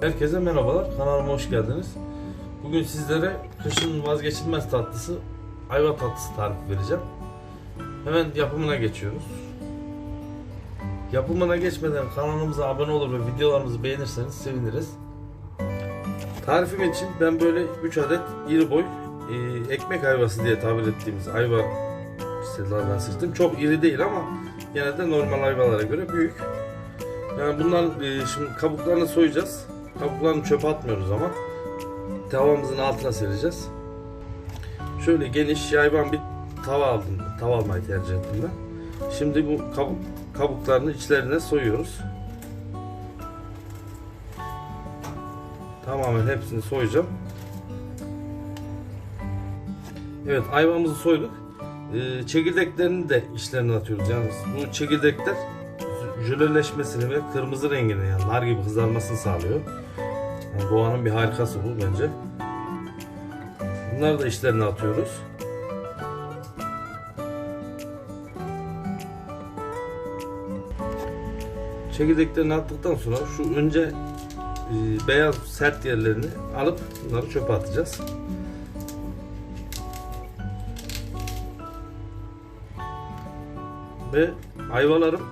Herkese merhabalar, kanalıma hoş geldiniz. Bugün sizlere kışın vazgeçilmez tatlısı ayva tatlısı tarifi vereceğim. Hemen yapımına geçiyoruz. Yapımına geçmeden kanalımıza abone olur ve videolarımızı beğenirseniz seviniriz. Tarifim için ben böyle 3 adet iri boy e, ekmek ayvası diye tabir ettiğimiz ayva çiçeklerden seçtim. Çok iri değil ama yine de normal ayvalara göre büyük. Yani bunların e, şimdi kabuklarını soyacağız. Kabuklarını çöpe atmıyoruz ama tavamızın altına sereceğiz. Şöyle geniş yayvan bir tava aldım. Tava almayı tercih ettim ben. Şimdi bu kabuk, kabuklarını içlerine soyuyoruz. Tamamen hepsini soyacağım. Evet ayvamızı soyduk. Ee, çekirdeklerini de içlerine atıyoruz. Yani bu çekirdekler jöleleşmesini ve kırmızı rengini yani nar gibi kızarmasını sağlıyor. Yani doğanın bir harikası bu bence. Bunları da içlerine atıyoruz. Çekirdeklerini attıktan sonra şu önce e, beyaz sert yerlerini alıp bunları çöpe atacağız. Ve ayvalarım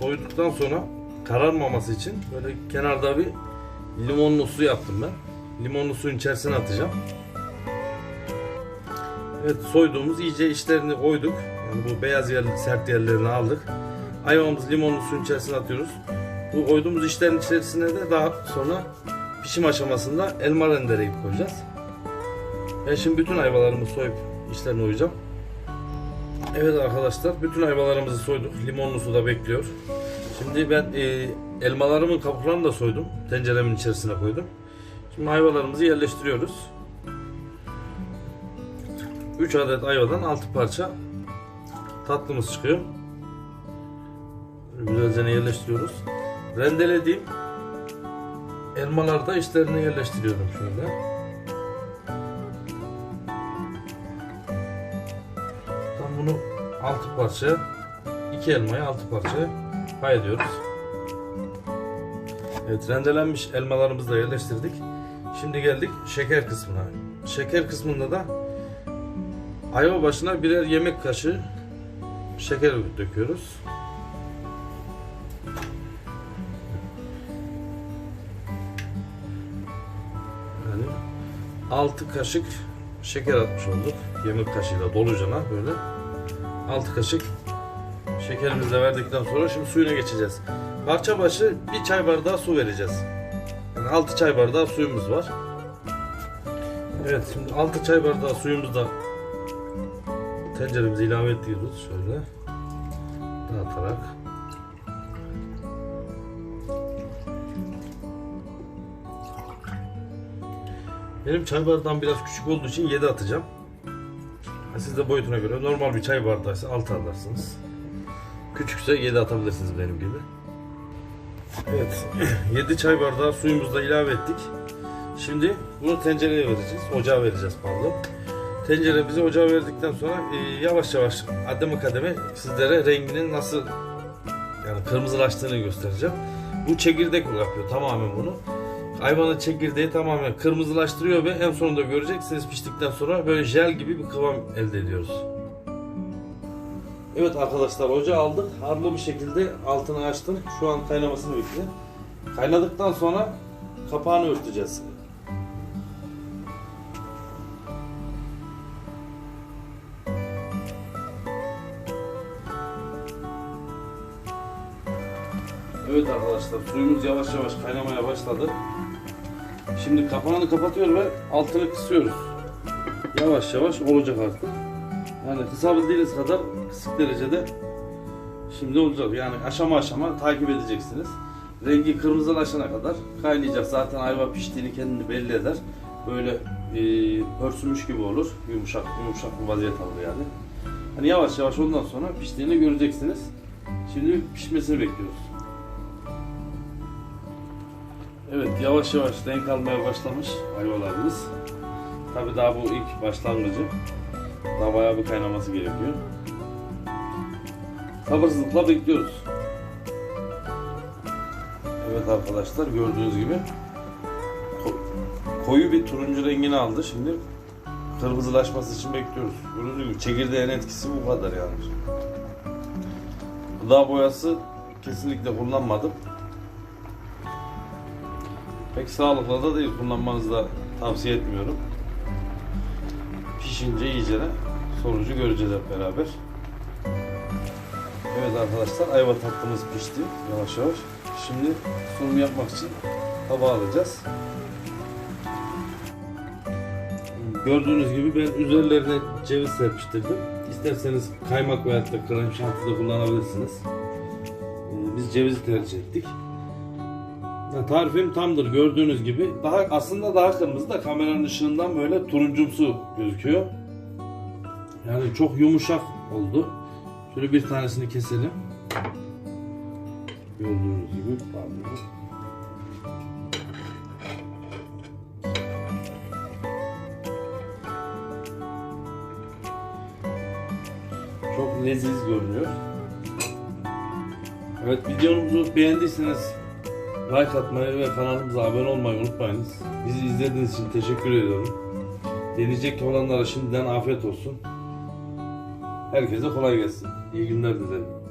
soyduktan sonra kararmaması için böyle kenarda bir limonlu su yaptım ben. Limonlu suyun içerisine atacağım. Evet soyduğumuz iyice içlerini koyduk. Yani bu beyaz yer, sert yerlerini aldık. Ayvamızı limonlu suyun içerisine atıyoruz. Bu koyduğumuz içlerin içerisine de daha sonra pişim aşamasında elma rendeleyip koyacağız. Ben şimdi bütün ayvalarımı soyup içlerine koyacağım. Evet arkadaşlar bütün ayvalarımızı soyduk. Limonlu suda bekliyor. Şimdi ben e, elmalarımın kabuklarını da soydum. Tenceremin içerisine koydum. Şimdi ayvalarımızı yerleştiriyoruz. 3 adet ayvadan 6 parça tatlımız çıkıyor. Güzelce yerleştiriyoruz. Rendelediğim elmaları da içlerine yerleştiriyorum şöyle. Tam bunu 6 parça, 2 elmayı 6 parçaya pay ediyoruz. Evet rendelenmiş elmalarımızı da yerleştirdik. Şimdi geldik şeker kısmına. Şeker kısmında da ayva başına birer yemek kaşığı şeker döküyoruz. Yani 6 kaşık şeker atmış olduk. Yemek kaşığıyla dolucana böyle. 6 kaşık şekerimizi de verdikten sonra şimdi suyuna geçeceğiz. Parça başı bir çay bardağı su vereceğiz. Yani 6 çay bardağı suyumuz var. Evet şimdi 6 çay bardağı suyumuzu da tenceremize ilave ediyoruz şöyle. Dağıtarak. Benim çay bardağım biraz küçük olduğu için 7 atacağım. Siz de boyutuna göre normal bir çay bardağıysa 6 alarsınız. Küçükse 7 atabilirsiniz benim gibi. Evet. 7 çay bardağı suyumuzu da ilave ettik. Şimdi bunu tencereye vereceğiz. Ocağa vereceğiz pardon. Tenceremizi ocağa verdikten sonra e, yavaş yavaş ademe kademe sizlere renginin nasıl yani kırmızılaştığını göstereceğim. Bu çekirdek yapıyor tamamen bunu. Hayvanın çekirdeği tamamen kırmızılaştırıyor ve en sonunda göreceksiniz piştikten sonra böyle jel gibi bir kıvam elde ediyoruz. Evet arkadaşlar ocağı aldık. Harlı bir şekilde altını açtım. Şu an kaynamasını bekliyorum. Kaynadıktan sonra kapağını örteceğiz. Evet arkadaşlar suyumuz yavaş yavaş kaynamaya başladı. Şimdi kapağını kapatıyor ve altını kısıyoruz. Yavaş yavaş olacak artık. Yani kısabildiğiniz kadar kısık derecede şimdi olacak. Yani aşama aşama takip edeceksiniz. Rengi kırmızılaşana kadar kaynayacak. Zaten ayva piştiğini kendini belli eder. Böyle e, pörsümüş gibi olur. Yumuşak yumuşak bir vaziyet alır yani. Hani yavaş yavaş ondan sonra piştiğini göreceksiniz. Şimdi pişmesini bekliyoruz. Evet yavaş yavaş renk almaya başlamış ayvalarımız. Tabi daha bu ilk başlangıcı. Daha bayağı bir kaynaması gerekiyor. Sabırsızlıkla bekliyoruz. Evet arkadaşlar gördüğünüz gibi koyu bir turuncu rengini aldı. Şimdi kırmızılaşması için bekliyoruz. Gördüğünüz gibi çekirdeğin etkisi bu kadar yani. Gıda boyası kesinlikle kullanmadım. Pek sağlıklı da değil. Kullanmanızı da tavsiye etmiyorum. Pişince iyice sonucu göreceğiz hep beraber. Evet arkadaşlar ayva tatlımız pişti yavaş yavaş. Şimdi sunum yapmak için tabağa alacağız. Gördüğünüz gibi ben üzerlerine ceviz serpiştirdim. İsterseniz kaymak veya da krem şanti de kullanabilirsiniz. Ee, Biz cevizi tercih ettik. Tarifim tamdır gördüğünüz gibi. Daha aslında daha kırmızı da kameranın ışığından böyle turuncumsu gözüküyor. Yani çok yumuşak oldu. Şöyle bir tanesini keselim. Gördüğünüz gibi pardon. Çok leziz görünüyor. Evet videomuzu beğendiyseniz like atmayı ve kanalımıza abone olmayı unutmayınız. Bizi izlediğiniz için teşekkür ediyorum. Deneyecek olanlara şimdiden afiyet olsun. Herkese kolay gelsin. İyi günler dilerim.